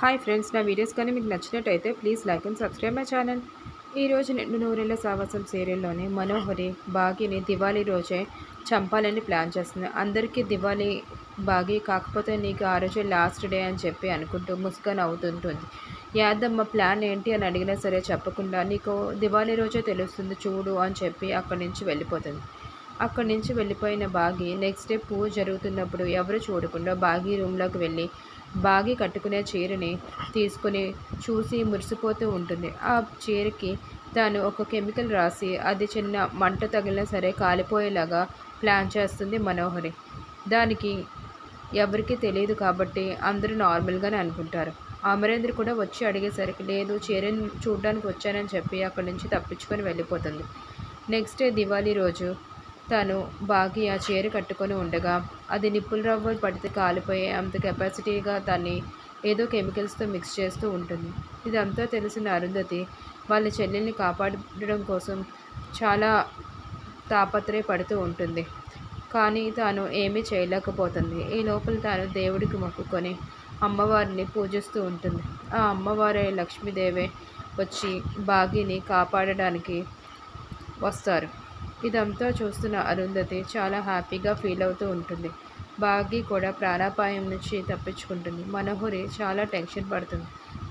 Hi friends నా videos కానీ మీకు నచ్చినట్టయితే please like and subscribe my channel. ఈరోజు నిండు నూరేళ్ళ సావాసం సీరియల్లోని మనోహరి బాగిని దివాళీ రోజే చంపాలని ప్లాన్ చేస్తుంది. అందరికీ దివాళీ బాగి కాకపోతే నీకు ఆ రోజే లాస్ట్ డే అని చెప్పి అనుకుంటూ ముసుగా నవ్వుతుంటుంది. యాదమ్మ ప్లాన్ ఏంటి అని అడిగినా సరే చెప్పకుండా నీకు దివాళీ రోజే తెలుస్తుంది చూడు అని చెప్పి అక్కడి నుంచి వెళ్ళిపోతుంది. అక్కడి నుంచి వెళ్ళిపోయిన బాగి నెక్స్ట్ డే పూజ జరుగుతున్నప్పుడు ఎవరు చూడకుండా బాగి రూమ్లోకి వెళ్ళి బాగి కట్టుకునే చీరని తీసుకుని చూసి మురిసిపోతూ ఉంటుంది. ఆ చీరకి తాను ఒక కెమికల్ రాసి అది చిన్న మంట తగిలినా సరే కాలిపోయేలాగా ప్లాన్ చేస్తుంది మనోహరి. దానికి ఎవరికి తెలియదు కాబట్టి అందరూ నార్మల్గానే అనుకుంటారు. అమరేంద్ర కూడా వచ్చి అడిగేసరికి లేదు చీరను చూడడానికి వచ్చానని చెప్పి అక్కడి నుంచి తప్పించుకొని వెళ్ళిపోతుంది. నెక్స్ట్ డే దివాళీ రోజు తను బాగి ఆ చీర కట్టుకొని ఉండగా అది నిప్పుల రవ్వ పడితే కాలిపోయే అంత కెపాసిటీగా దాన్ని ఏదో కెమికల్స్తో మిక్స్ చేస్తూ ఉంటుంది. ఇదంతా తెలిసిన అరుంధతి వాళ్ళ చెల్లెల్ని కాపాడడం కోసం చాలా తాపత్రయపడుతూ ఉంటుంది. కానీ తాను ఏమీ చేయలేకపోతుంది. ఈ లోపల తాను దేవుడికి మొక్కుకొని అమ్మవారిని పూజిస్తూ ఉంటుంది. ఆ అమ్మవారే లక్ష్మీదేవే వచ్చి బాగిని కాపాడడానికి వస్తారు. ఇదంతా చూస్తున్న అరుంధతి చాలా హ్యాపీగా ఫీల్ అవుతూ ఉంటుంది. బాగి కూడా ప్రాణాపాయం నుంచి తప్పించుకుంటుంది. మనోహరి చాలా టెన్షన్ పడుతుంది.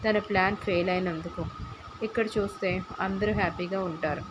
తన ప్లాన్ ఫెయిల్ అయినందుకు. ఇక్కడ చూస్తే అందరూ హ్యాపీగా ఉంటారు.